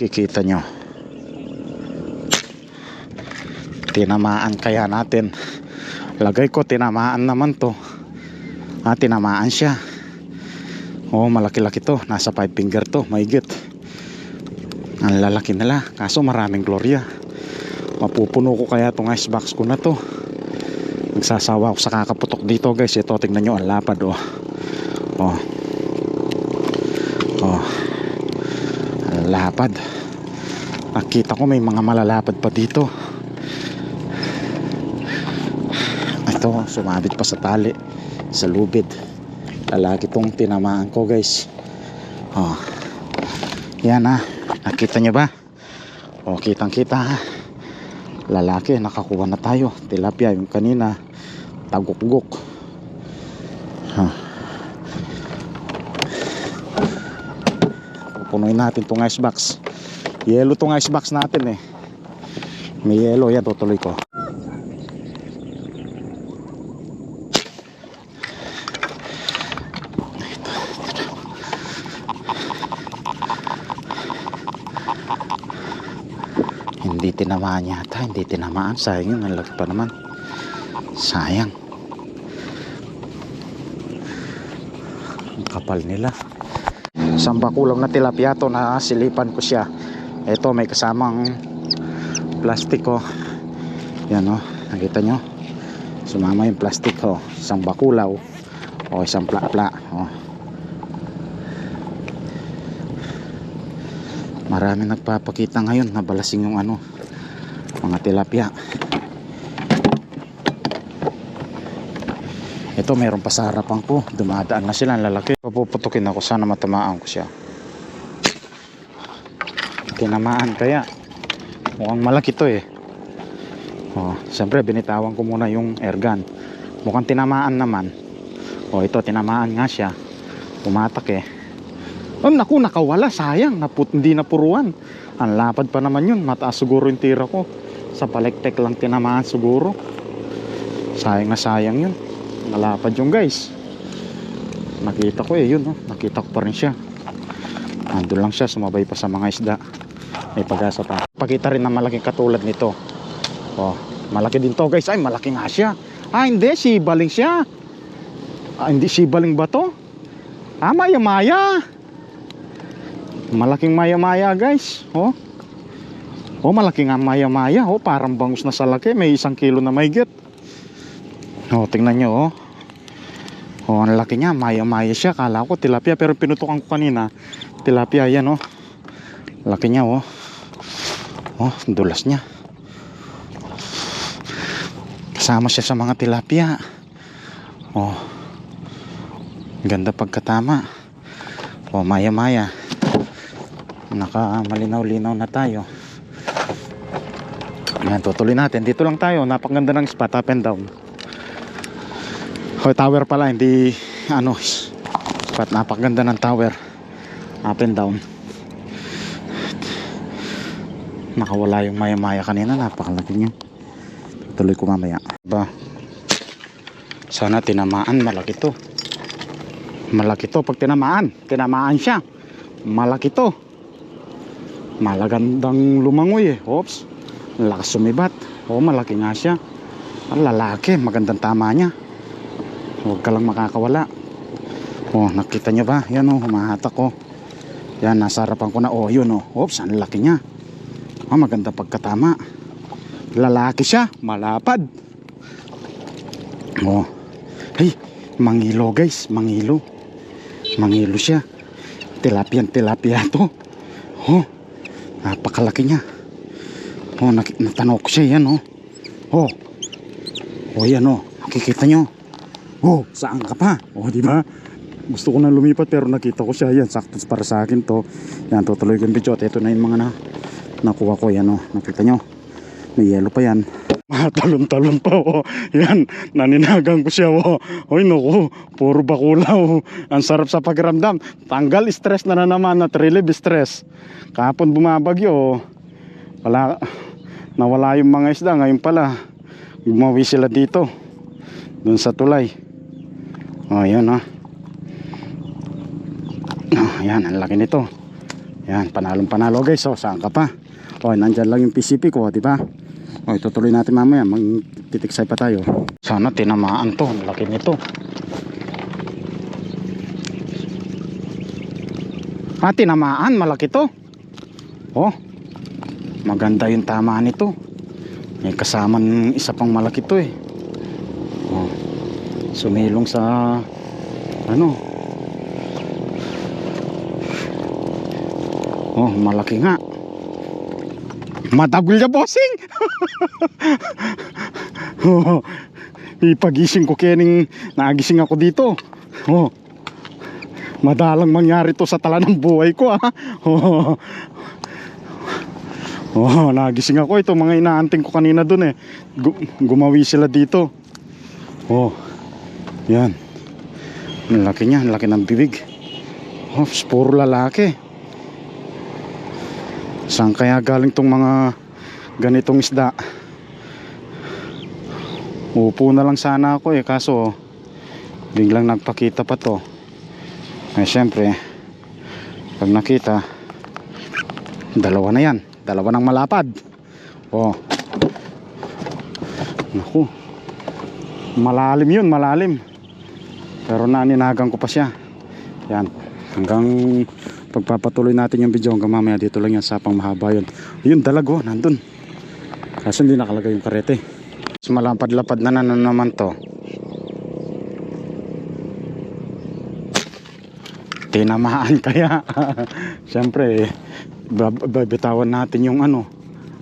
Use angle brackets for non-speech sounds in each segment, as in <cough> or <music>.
Kikita nyo. Tinamaan kaya natin. Lagay ko tinamaan naman to. Ah, tinamaan siya. Oh, malaki-laki to. Nasa 5 finger to. Maigit. Ang lalaki nila. Kaso maraming gloria. Mapupuno ko kaya tong icebox ko na to. Nagsasawa ako sa kakaputok dito guys. Ito, tingnan nyo. Ang lapad oh. Oh. Oh. Lapad. Nakita ko may mga malalapad pa dito. Ito, sumabit pa sa tali. Sa lubid. Lalaki tong tinamaan ko guys. Oh. Yan ha. Nakita nyo ba? Oh, kitang kita ha. Lalaki, nakakuha na tayo. Tilapia, yung kanina. Tagukguk. Pupunuin natin tong icebox. Yellow tong icebox natin eh. May yellow yan, tutuloy ko. Hindi tinamaan yata, hindi tinamaan. Sayang yun, ang pa naman. Sayang. Ang kapal nila. Isang bakulang na tilapia to na silipan ko siya. Ito may kasamang plastic oh. Yan oh, nakita nyo? Sumama yung plastic oh. Isang bakulaw o isang pla-pla oh. Marami nagpapakita ngayon na balasing yung ano mga tilapia. Ito meron pa sa harapan ko. Dumadaan na sila lalaki. Papuputukin ako sana matamaan ko siya. Tinamaan kaya. Mukhang malaki to eh. Oh, siyempre binitawan ko muna yung airgun. Mukhang tinamaan naman. Oh, ito tinamaan nga siya. Pumatak eh. Oh, naku, nakawala. Sayang. Naput, hindi napuruan. Ang lapad pa naman yun. Mataas siguro yung tira ko. Sa palektek lang tinamaan siguro. Sayang na sayang yun. Nalapad yung guys. Nakita ko eh, yun. Oh. Nakita ko pa rin siya. Nandun lang siya. Sumabay pa sa mga isda. May pag-asa pa. Pakita rin na malaking katulad nito. Oh, malaki din to guys. Ay, malaki nga siya. Ah, hindi. Sibaling siya. Ah, hindi sibaling ba to? Ah, maya-maya. Malaking maya-maya guys. Oh. Oh, malaki nga maya-maya. Oh, parang bangus na sa laki. May isang kilo na mahigit. Oh, tingnan nyo oh. Oh, ang laki niya. Maya-maya siya. Kala ko tilapia. Pero pinutukan ko kanina. Tilapia yan oh. Laki niya oh. Oh, dulas niya. Kasama siya sa mga tilapia. Oh. Ganda pagkatama. Oh, maya-maya. Naka malinaw-linaw na tayo. Yan, tutuloy natin. Dito lang tayo. Napakaganda ng spot up and down. Oh, tower pala, hindi ano, spot napakaganda ng tower. Up and down. Nakawala yung maya-maya kanina, napakalaki niya. Tuloy ko mamaya. Ba? Sana tinamaan, malaki to. Malaki to pag tinamaan. Tinamaan siya. Malaki to. Malagandang lumangoy eh. Oops. Lakas sumibat. Oo, malaki nga siya. Ang lalaki, magandang tama niya. Huwag ka lang makakawala. Oh, nakita niyo ba? Yan oh, humahatak ko. Yan, nasa harapan ko na. Oh, yun oh. Oops, ang laki niya. Oh, maganda pagkatama. Lalaki siya, malapad. Oh. Hey, mangilo guys, mangilo. Mangilo siya. Tilapia tilapia to. Oh, napakalaki niya. Oh, nak natanaw ko siya yan oh. Oh. Oh, yan oh. Nakikita nyo. Oh, saan ka pa? Oh, di ba? Gusto ko na lumipat pero nakita ko siya. Yan, sakto para sa akin to. Yan, tutuloy ko yung video. Ito na yung mga na nakuha ko. Yan oh, nakita nyo. May yellow pa yan. <laughs> Talon-talon pa oh. Yan, naninagang ko siya oh. Hoy naku, puro bakulaw. Ang sarap sa pakiramdam. Tanggal stress na na naman at relieve stress. Kahapon bumabagyo oh. Wala, nawala yung mga isda. Ngayon pala, gumawi sila dito. Doon sa tulay. Oh, yan oh. Oh, yan, ang laki nito. Yan, panalong panalo guys. Oh, saan ka pa? Oh, nandyan lang yung PCP ko, di ba? Oh, itutuloy natin mamaya. Magtitiksay pa tayo. Sana tinamaan to. Ang Laki nito. Ah, tinamaan. Malaki to. Oh, maganda yung tama nito. May kasaman isa pang malaki to eh. Oh, sumilong sa ano. Oh, malaki nga. Matagul niya, bossing! <laughs> oh, ipagising ko kening nagising ako dito. Oh, madalang mangyari to sa tala ng buhay ko ah. <laughs> Oh, oh nagising ako ito mga inaanting ko kanina dun eh. Gu- gumawi sila dito. Oh, yan. Ang laki niya, ang laki ng bibig. Oh, puro lalaki. Saan kaya galing tong mga ganitong isda? Upo na lang sana ako eh, kaso biglang nagpakita pa to. Eh syempre, pag nakita, dalawa na yan. Dalawa ng malapad. Oh. Naku. Malalim yun, malalim. Pero naninagang ko pa siya. Yan. Hanggang pagpapatuloy natin yung video hanggang mamaya dito lang yan sapang mahaba yun. Yun dalago, nandun. Kaso hindi nakalagay yung karete. Mas malapad-lapad na na naman to. Tinamaan <laughs> kaya. Siyempre, bab- babitawan natin yung ano.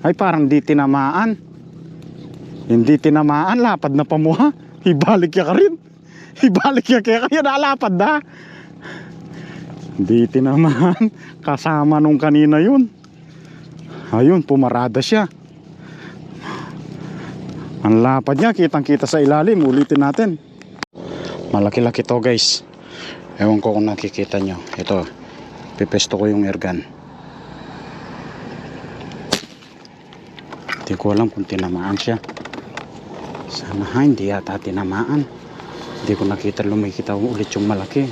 Ay parang di tinamaan. Hindi tinamaan, lapad na pamuha. Ibalik ka rin. <laughs> Ibalik ya kaya kaya nalapad na. Hindi tinamaan. <laughs> Kasama nung kanina yun. Ayun, pumarada siya. Ang lapad niya, kitang kita sa ilalim. Ulitin natin. Malaki-laki to guys. Ewan ko kung nakikita nyo. Ito, pipesto ko yung airgun. Hindi ko alam kung tinamaan siya. Sana hindi yata tinamaan. Hindi ko nakita lumikita ulit yung malaki.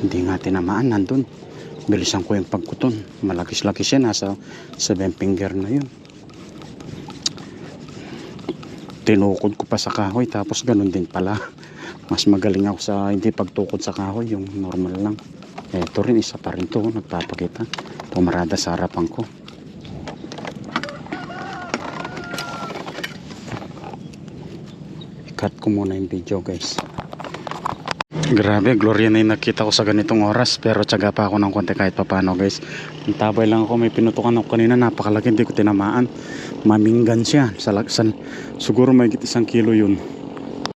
Hindi nga tinamaan, nandun. Bilisan ko yung pagkuton. Malakis-lakis yan, nasa 7 finger na yun. Tinukod ko pa sa kahoy, tapos ganun din pala. Mas magaling ako sa hindi pagtukod sa kahoy, yung normal lang. Eto rin, isa pa rin to, nagpapakita. Pumarada sa harapan ko. I-cut ko muna yung video guys. Grabe, Gloria na yung nakita ko sa ganitong oras pero tsaga pa ako ng konti kahit papano guys. Ang tabay lang ako, may pinutukan ako kanina, napakalaki, hindi ko tinamaan. Maminggan siya, sa laksan. Siguro may isang kilo yun.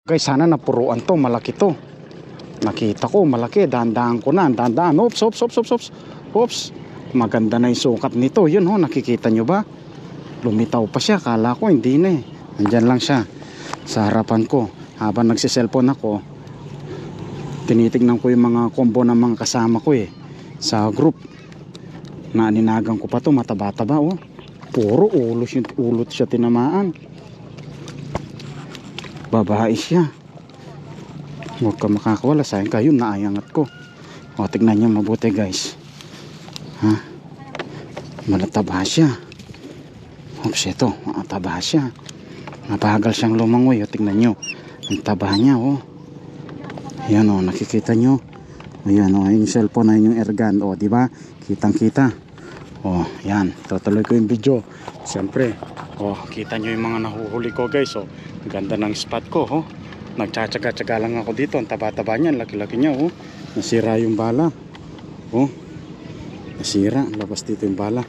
Guys, sana napuruan to, malaki to. Nakita ko, malaki, dahan-dahan ko na, dahan-dahan. Oops, oops, oops, oops, oops. Oops, maganda na yung sukat nito. Yun ho, nakikita nyo ba? Lumitaw pa siya, kala ko hindi na eh. Nandyan lang siya, sa harapan ko. Habang nagsiselfone ako, tinitignan ko yung mga combo ng mga kasama ko eh sa group. Na aninagan ko pa to mataba-taba oh. Puro ulo siya, ulot siya tinamaan. Babae siya. Huwag ka makakawala sayang kayo naayangat ko. O tignan nyo mabuti guys. Ha? Malataba siya. Oops ito mataba siya mabagal siyang lumangoy o tignan nyo ang taba niya oh Ayan o, nakikita nyo. Ayan o, yung cellphone na yun yung airgun. O, di ba? Kitang kita. O, yan. Tutuloy ko yung video. Siyempre. O, kita nyo yung mga nahuhuli ko guys. O, ganda ng spot ko. O, nagtsatsaga-tsaga lang ako dito. Ang taba-taba niyan. Laki-laki niya. O, nasira yung bala. O, nasira. Labas dito yung bala.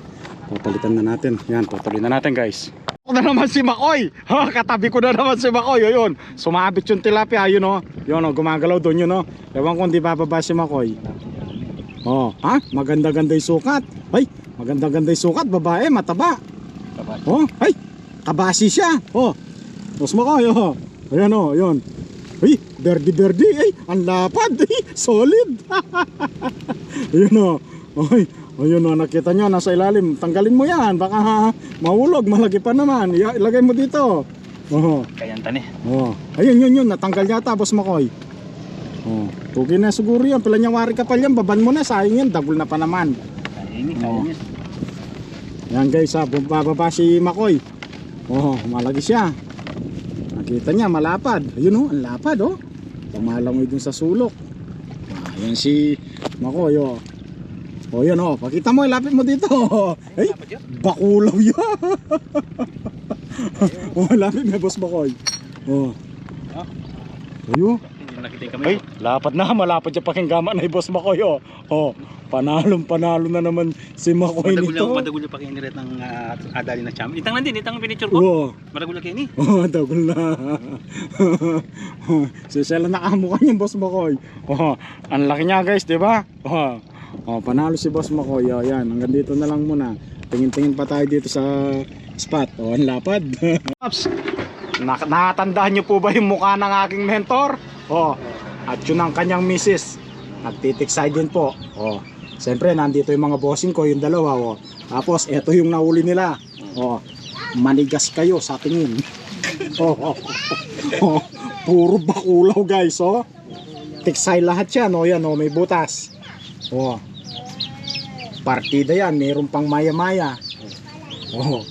Papalitan na natin. Yan, tutuloy na natin guys. Ako na naman si Makoy. Ha, katabi ko na naman si Makoy. Ayun, sumabit yung tilapia. Ayun o. Yun o, gumagalaw doon yun o. Ewan ko hindi bababa si Makoy. Oh, ha? Maganda-ganda yung sukat. Ay, maganda-ganda yung sukat. Babae, mataba. Oh, ay, kabasi siya. Oh, Mas Makoy, oh. Ayan o, yun. Ay, berdi-berdi. Ay, ang lapad. <laughs> Ay, solid. <laughs> Ayun o. Ay, ayun o, nakita nyo, nasa ilalim. Tanggalin mo yan. Baka ha, mahulog, malaki pa naman. I- ilagay mo dito. Oh. Kayan tani. Oh. Ayun, yun, yun. Natanggal yata, boss Makoy. Oh, tugi na siguro yan. Pala niyang wari ka pa yan. Baban mo na. Sayang yan. Dagol na pa naman. Kainin, Oo. kainin. Yan guys ha. Bumababa si Makoy. Oh, malagi siya. Nakita niya malapad. Ayun oh. Ang lapad oh. Pumalangoy dun sa sulok. Ah, yan si Makoy oh. Oh yan oh. Pakita mo. Lapit mo dito. Ay, bakulaw yan. <laughs> oh, lapit mo boss. Oh. Nakita yung kamay Ay, ko. lapad na, malapad siya pakinggaman na boss Makoy oh. Oh, panalong panalo na naman si Makoy Madagul nito. madagul yung pakiniret ng ah, adali na cham. Itang nandin, itang pinicture ko. Oh, Madagul yung kini. <laughs> oh, dagol na. <laughs> so siya lang nakamukha niya boss Makoy. Oh, ang laki niya guys, di ba? Oh, oh, panalo si boss Makoy. Oh, yan, hanggang dito na lang muna. Tingin-tingin pa tayo dito sa spot. Oh, ang lapad. <laughs> Pops, na nakatandaan niyo po ba yung mukha ng aking mentor? Oh, at yun ang kanyang misis. Nagtitiksay din po. Oh, siyempre nandito yung mga bossing ko, yung dalawa. Oh. Tapos, eto yung nahuli nila. Oh, manigas kayo sa tingin. <laughs> oh, oh, oh, puro bakulaw guys, oh. Tiksay lahat yan, oh, yan, oh, may butas. Oh. Partida yan, meron pang maya-maya. Oh.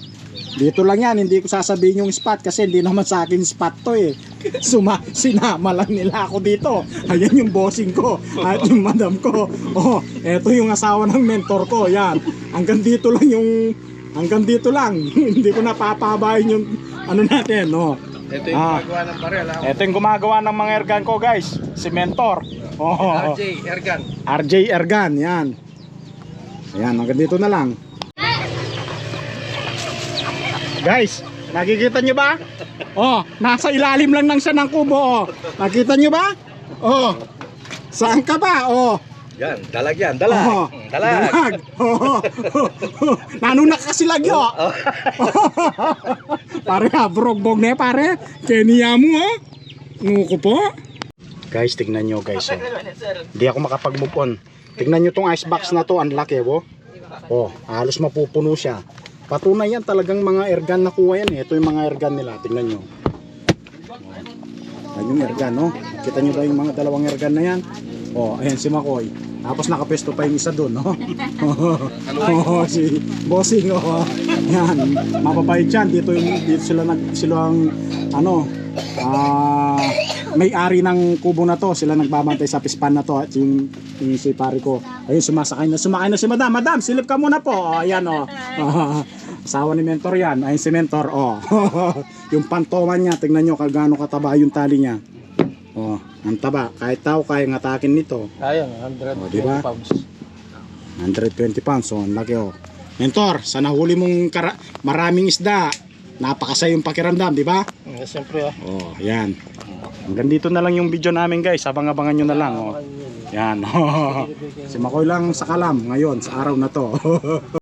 Dito lang yan, hindi ko sasabihin yung spot kasi hindi naman sa akin spot to eh. Suma, sinama lang nila ako dito. Ayan yung bossing ko at yung madam ko. Oh, eto yung asawa ng mentor ko. Yan. Hanggang dito lang yung hanggang dito lang. <laughs> hindi ko napapabayin yung ano natin, no. Ito yung Ah. gumagawa ng barel ha. Ito yung gumagawa ng mga ergan ko, guys. Si mentor. Oh. RJ, Ergan. RJ Ergan, yan. Ayan, hanggang dito na lang. Guys, nakikita nyo ba? Oh, nasa ilalim lang ng siya ng kubo, oh. Nakita nyo ba? Oh. Saan ka ba? Oh. Yan, dalag yan, Oh. dalag. Mm, Dalag. Dalag. Oh. <laughs> Nanunak kasi lagi, oh. <laughs> pare, ha, brogbog na, pare. Kenya mo, oh. Nguko po. Guys, tignan nyo, guys, oh. Hindi ako makapag-move on. Tignan nyo tong icebox na to, ang laki, oh. Oh, halos mapupuno siya. Patunay yan talagang mga ergan na kuha yan eh. Ito yung mga ergan nila, tignan nyo. Oh. Ayan yung ergan, no? Kita nyo ba yung mga dalawang ergan na yan? Oh, ayan si Makoy. Tapos nakapesto pa yung isa doon, no? <laughs> oh, si Bossing, oh. Yan, mababait yan. Dito, yung, dito sila, nag, sila ang, ano, ah, may-ari ng kubo na to. Sila nagbabantay sa pispan na to. At yung, yung si pare ko. Ayun, sumasakay na. Sumakay na si madam. Madam, silip ka muna po. Oh, ayan, oh. <laughs> asawa ni mentor yan. Ayun si mentor, oh. <laughs> yung pantoman niya, tingnan nyo kagano kataba yung tali niya. Oh, ang taba. Kahit tao kaya ngatakin nito. Ayan, 100 Oh, di ba? pounds. 120 pounds. So, ang laki oh. Mentor, sa nahuli mong maraming isda, napakasay yung pakiramdam, di ba? Mm, Siyempre ah. Oh, yan. Hanggang dito na lang yung video namin guys. Abang-abangan nyo na lang. Oh. Yan. <laughs> si Makoy lang sa kalam ngayon, sa araw na to. <laughs>